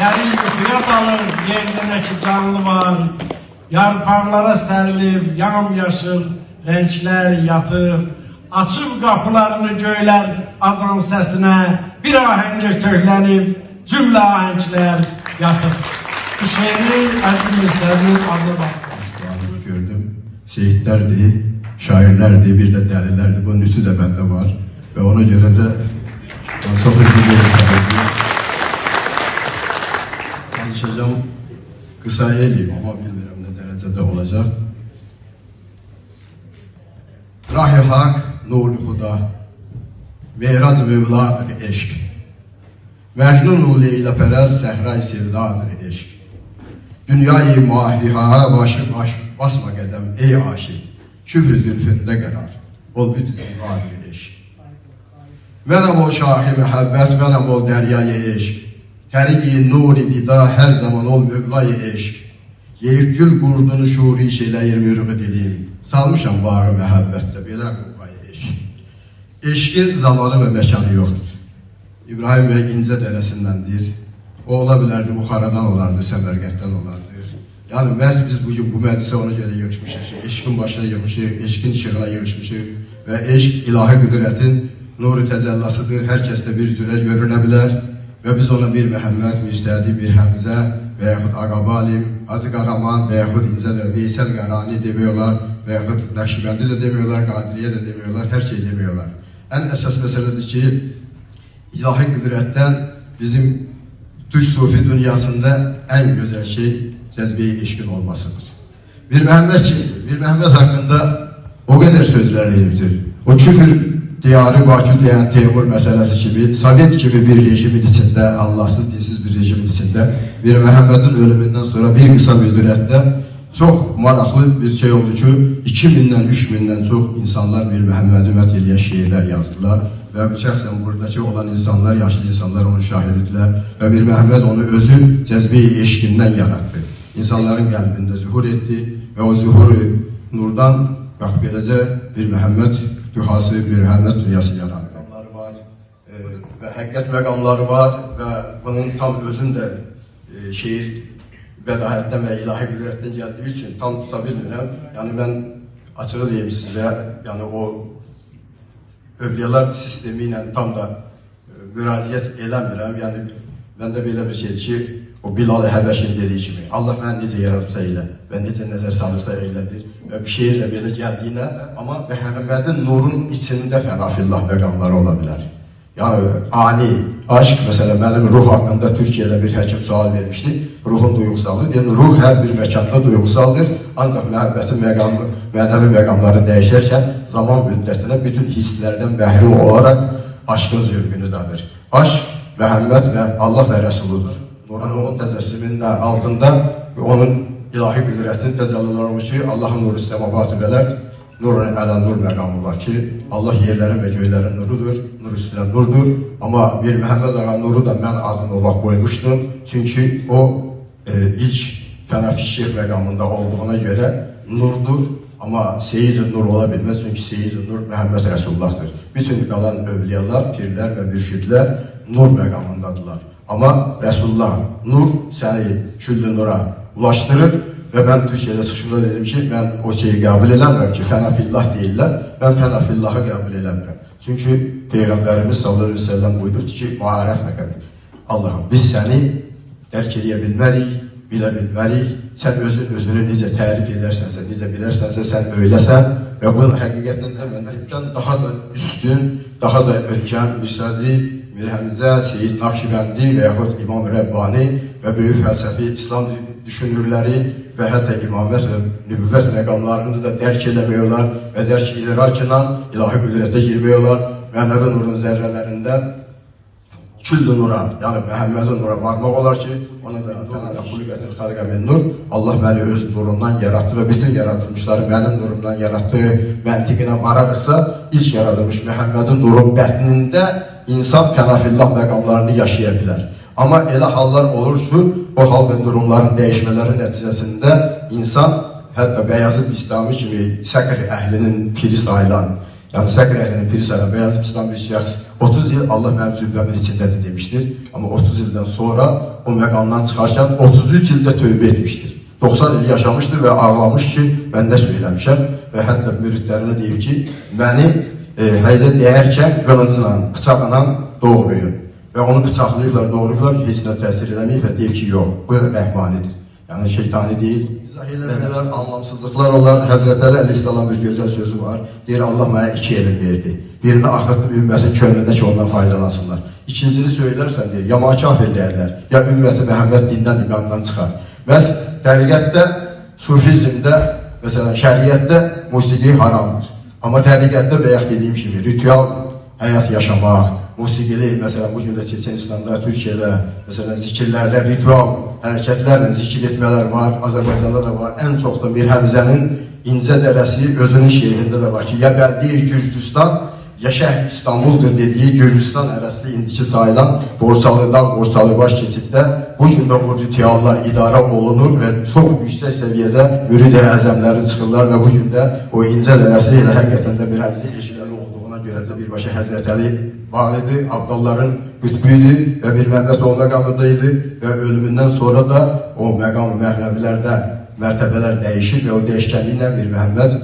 Derin yuxuya dalır yerindəki canlı var. Yarpaqlara sərilib yamyaşıl renklər yatıb. Açıb qapılarını göylər azan səsinə bir ahəngə köklənib cümlə ahənglər yatıb. Bu şeirin əziz müstəvinin adı var. Duanızı gördüm. Şehitlerdi, şairlerdi, bir de delilerdi. Bunun üstü de bende var. Ve ona de ben çok üzülüyorum Çalışacağım. Kısa eleyim ama bilmiyorum ne derecede olacak. Rahi hak, nuru huda. Meyraz mevladır eşk. Mecnun ile perez, sehra-i sevdadır eşk. Dünyayı mahiha başı baş basma gedem ey aşık. Küfür zülfünde karar. Ol bir zimradır eşk. Mənəm o şahi məhəbbət, mənəm o dəryayı eşq. Təriqi nuri dida hər zaman ol mövlayı eşq. Yeyir gül qurdunu şuri şeyləyir mürüqü dilim. Salmışam bağı məhəbbətdə belə quvayı eşq. Eşqin zamanı və məkanı yoxdur. İbrahim bəy İncə dərəsindəndir. O ola bilərdi Buxaradan olardı, Səmərqətdən olardı. Yəni məhz biz bugün bu məclisə ona görə yığışmışıq ki, eşqin başına yığmışıq, eşqin işığına yığışmışıq və eşq ilahi qüdrətin nuru təcəllasıdır. Hər kəsdə bir cürə görünə bilər və biz ona bir bir Sədi, bir Ağabalim, Hacı Qaraman və yaxud İncə də Veysel Qarani demiyorlar və yaxud Nəqşibəndi də demiyorlar, Qadiriyə də demiyorlar, hər şey demiyorlar. Ən əsas məsələdir ki, ilahi qüdrətdən bizim Türk sufi dünyasında en güzel şey cezbe-i ilişkin olmasıdır. Bir Mehmet kimdir? Bir Mehmet hakkında o kadar sözler verirdir. O küfür diyarı Bakü diyen Teymur meselesi gibi, Sovyet gibi bir rejimin içinde, Allahsız dinsiz bir rejimin içinde, bir Mehmet'in ölümünden sonra bir kısa müddette çok maraklı bir şey oldu ki, 2000'den 3000'den çok insanlar bir Mehmet'i met şiirler yazdılar. Ve şəxsən buradakı olan insanlar, yaşlı insanlar onu şahiddirlər və bir Məhəmməd onu özü eşqindən yarattı. İnsanların qəlbində zühur etdi və o zühuru nurdan bax beləcə bir Məhəmməd dühası, bir Məhəmməd dünyası yarandı. Məqamları var e, və həqiqət məqamları var və bunun tam özün də e, şeir bədahətdən ilahi qüdrətdən gəldiyi üçün tam tuta bilmirəm. Yəni mən açığı deyim sizə, yəni o övliyalar sistemi ilə tam da e, müraciət eləmirəm. Yəni məndə belə bir şeydir ki, o Bilal Həbəşin dediyi kimi, Allah məni necə yaratsa elə və necə nəzər salırsa elədir və bir şeylə belə gəldiyinə, amma Məhəmmədin nurun içində fənafillah məqamları ola bilər. Yəni ani aşk mesela benim ruh hakkında Türkiye'de bir həkim sual vermişti. Ruhun duygusallığı. Yani ruh her bir mekanda duygusaldır. Ancak muhabbetin məqamı, mənəvi məqamları değişirken zaman müddetine bütün hislerden məhrum olarak aşkın zövqünüdədir. Aşk Məhəmməd və Allah və Rəsuludur. Yani onun təcəssümünün altında onun ilahi qüdrətinin təcəlliləri ki, Allahın nuru səmavatı belər, nurun ələ nur məqamı var ki, Allah yerlərin və göylərin nurudur, nur üstünə nurdur. Amma bir Məhəmməd ağa nuru da mən adını o vaxt qoymuşdum. Çünki o e, ilk Fənafi Şeyh məqamında olduğuna görə nurdur. Amma Seyyid-i Nur ola bilməz çünki Seyyid-i Nur Məhəmməd Rəsullahdır. Bütün qalan övliyalar, pirlər və mürşidlər nur məqamındadılar. Amma Rəsulullah nur səni küllü nura ulaşdırır və mən Türkiyədə çıxışımda dedim ki, mən o şeyi qəbul eləmirəm ki, fənafillah deyirlər, mən fənafillahı qəbul eləmirəm. Çünki Peyğəmbərimiz sallallahu aleyhi ve sellem buyurdu ki, muharef məqam. Allahım biz edə bilmərik, bilə bilmərik. Sən özün özünü necə tərif edərsənsə, necə bilərsənsə, sən öyləsən və bu həqiqətən də məndən daha da üstün, daha da ötkən bir sədri Mir Həmzə, Seyyid Nakşibəndi və yaxud İmam Rəbbani və böyük fəlsəfi İslam düşünürləri və hətta imamət və nübüvvət məqamlarını da dərk edemiyorlar və dərk idrakla ilahi qüdrətə girmiyorlar. Mənəvi nurun zərrələrindən küllü nura, yəni Məhəmmədin nura varmaq olar ki, ona da fənələ xulqətin xalqə min nur, Allah məni öz nurundan yarattı və bütün yaratılmışları mənim nurumdan yarattığı məntiqinə vararıqsa, ilk yaradılmış Məhəmmədin nurun bətnində insan fənafillah məqamlarını yaşaya bilər. Amma elə hallar olur ki, o hal və durumların dəyişmələri nəticəsində insan hətta Bəyazıd İslami kimi səkr əhlinin piri sayılan Yani Səkr əhlinin piri sənə beyaz İslam bir şəxs 30 yıl Allah mənim zülməmin içindədir demiştir. Ama 30 yıldan sonra o məqamdan çıxarkən 33 ildə tövbə etmiştir. 90 il yaşamışdır və ağlamış ki, mən nə söyləmişəm və hətta müridlərinə deyib ki, mənim e, həylə deyərkən qılıncla, bıçaqla doğruyun. Və onu bıçaqlayırlar, doğruyurlar, heç nə təsir eləməyib və deyib ki, yox, bu rəhmanidir. Yəni şeytani deyil. İzah eləmələr, anlamsızlıqlar olar. Həzrət Əli Əleyhisselam bir gözəl sözü var. Deyir, Allah mənə iki elm verdi. Birini axırtlı bir ümmətin könlündə ki, ondan faydalansınlar. İkincini söylərsən, deyir, ya kafir deyərlər, ya ümməti Məhəmməd dindən imandan çıxar. Bəs təriqətdə, sufizmdə, məsələn, şəriətdə musiqi haramdır. Amma təriqətdə bəyək dediyim kimi, ritüel həyat yaşamaq, musiqili, məsələn, bu gün də Çeçenistanda, Türkiyədə, məsələn, zikirlərlə, ritual hərəkətlərlə zikir etmələr var, Azərbaycanda da var. Ən çox da Mir Həmzənin İncə Dərəsi özünün şeirində də var ki, ya bəldi Gürcüstan, ya şəhri İstanbuldur dediyi Gürcüstan ərazisi indiki sayılan Borsalıdan Borsalıbaş keçiddə bu də bu rituallar idarə olunur və çox yüksək səviyyədə mürid əzəmləri çıxırlar və bu də o İncə Dərəsi elə həqiqətən də bir həmzə yeşilləri olduğuna görə də birbaşa Həzrət Əli validi Abdalların qütbüydü və bir Məhəmməd o məqamında idi və ölümündən sonra da o məqam mərhələlərdə mərtəbələr dəyişir və o dəyişkənliklə bir Məhəmməd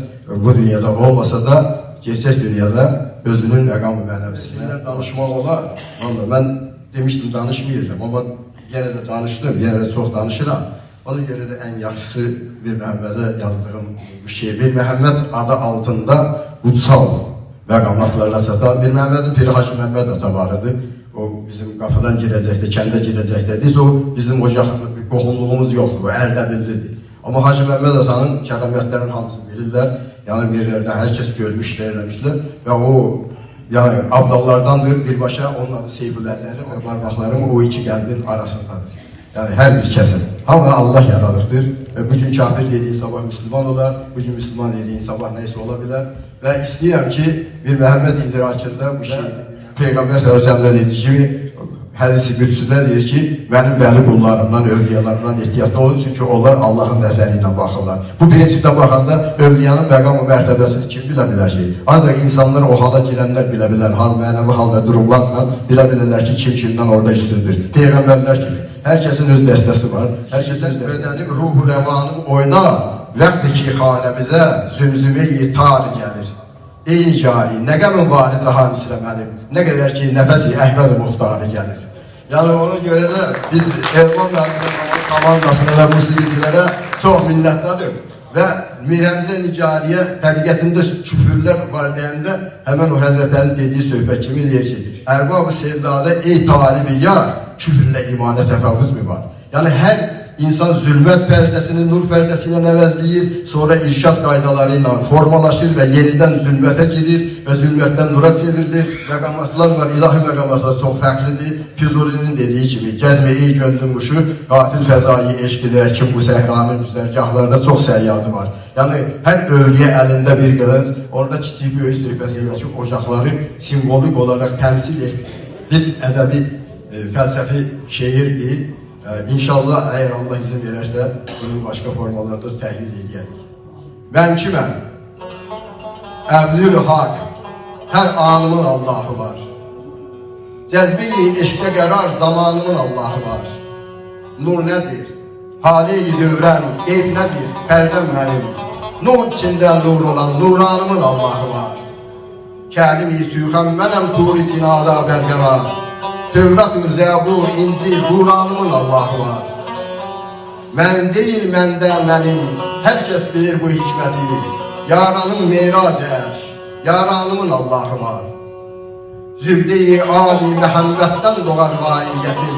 bu dünyada olmasa da gerçək dünyada özünün məqamı mənəvisindən danışmaq olar. Valla mən demişdim danışmayacağım amma yenə də danışdım, yenə də çox danışıram. Ona görə də ən yaxşısı bir Məhəmmədə yazdığım bir şey. Bir Məhəmməd adı altında qutsal məqamatlarına çatan bir Məhəmmədin Piri Hacı Məhəmməd ata var idi. O bizim qapıdan girəcəkdi, kəndə girəcəkdi. Biz o bizim o yaxın qohumluğumuz yoxdur, o Ərdəbillidir. Amma Hacı Məhəmməd atanın kəramiyyətlərinin hamısını bilirlər. Yəni bir yerdə hər kəs görmüşlər, eləmişlər və o yəni abdallardandır birbaşa onun adı Seyfullələri və barmaqlarım o iki qəlbin arasındadır. Yəni hər bir kəsin. Hamı Allah yaradıbdır və bu gün kafir dediyin sabah Müslüman olar, bu gün Müslüman dediyin sabah neysə ola bilər və istəyirəm ki, bir Məhəmməd idrakında bu şey Peyğəmbər sallallahu əleyhi dediyi kimi hədisi qüdsüdə deyir ki, mənim bəli qullarımdan, övliyalarımdan ehtiyatlı olun çünki onlar Allahın nəzəri ilə baxırlar. Bu prinsipdə baxanda övliyanın məqam və mərtəbəsini kim bilə bilər ki? Ancaq insanlar o hala girənlər bilə bilər, hal mənəvi halda durumlarla bilə bilərlər ki, kim kimdən orada üstündür. Peyğəmbərlər kimi. Hər kəsin öz dəstəsi var. Hər kəsin ödənib ruhu rəvanım oynar. Vəqti ki xanəmizə zümzüme-i tar gəlir. Ey cari, nə qəmin var cahan içrə mənim, nə qədər ki nəfəsi Əhməd Muxtarı gəlir. Yəni ona görə də biz Elvan müəllimin komandasına və musiqicilərə çox minnətdarıq. Və Mirəmizə Nicariyə təriqətində küfürlər var deyəndə həmən o Həzrət Əli dediyi söhbət kimi deyir ki, Ərbab-ı sevdada ey talibi yar, küfürlə imana təfavüt mü var? Yəni hər insan zülmət pərdəsini nur pərdəsi ilə əvəzləyir, sonra irşad qaydaları ilə formalaşır və yenidən zülmətə girir və zülmətdən nura çevrilir. Məqamatlar var, ilahi məqamatlar çox fərqlidir. Füzulinin dediyi kimi, gəzmə ey gönlün quşu, qafil fəzai eşq edər ki, bu səhranın güzərgahlarında çox səyyadı var. Yəni hər övliyə əlində bir qılınc, orada kiçik böyük söhbətindəki ocaqları simvolik olaraq təmsil edir. Bir ədəbi e, fəlsəfi şeirdir. E, İnşallah əgər Allah izin verərsə, bunu başqa formalarda təhlil edərik. Mən kiməm? Əbdül Hak, hər anımın Allahı var. Cəzbi eşqə qərar zamanımın Allahı var. Nur nədir? Hali-i dövrəm, qeyb nədir? Pərdəm mənim. Nur içində nur olan nuranımın Allahı var. Kəlim-i süyxəm mənəm turi sinada bərqərar. Tövrat-ı zəbur, incil, Quranımın Allahı var. Mən deyil məndə mənim, hər kəs bilir bu hikməti. Yaranım meyrac ər, yaranımın Allahı var. Zübde-i Ali Məhəmməddən doğar variyyətim.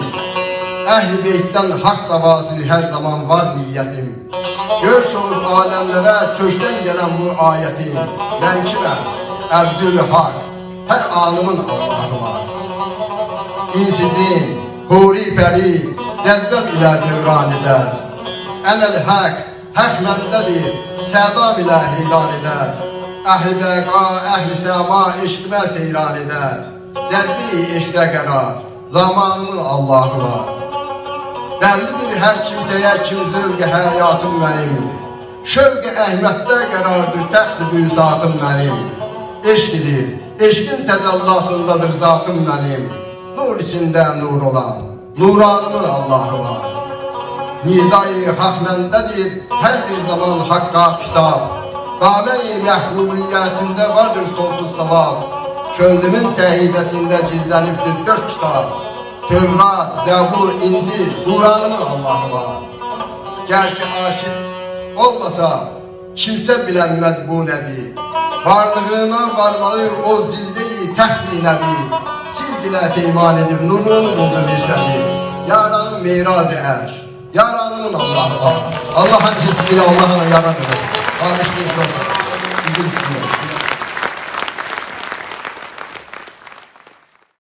Əhl-i beytdən haqq davası hər zaman var niyyətim. Gör olur aləmlərə kökdən gələn bu ayətim. Mən kiməm? Əbdülhaq, hər anımın Allahı var. İnsizin, huri pəri, cəzzəb ilə dövran edər. Ənəl həq, həq məndədir, sədam ilə heyran edər. Əhl-i bəqa, əhl-i səma eşqmə seyran edər. Cəzbi eşqdə qərar, zamanımın Allahı var. Bəllidir hər kimsəyə kim zövqə həyatım mənim. Şövqə Əhməddə qərardır təxt-i büsatım mənim. eşkidir. Eşkin təcəllasındadır zatım mənim. Nur içində nur olan, nuranımın Allahı var. Nidayı hak məndədir, hər bir zaman haqqa kitab. Qaməyi məhbubiyyətində vardır sonsuz savab. Könlümün səhifəsində gizlənibdir dörd kitab. Tövrat, Zəbur, İncil, Quranımın Allahı var. Gerçi aşık olmasa kimse bilenmez bu nebi. Varlığına varmalı o zildeyi tehti nebi. Sildilə peyman edib nurunu buldu mirşədi. Yaranın meyrazı er. Yaranın Allahı var. Allah hemşisi bile Allah'ın yaranıdır. Bağışlayın çok. Üzülsün.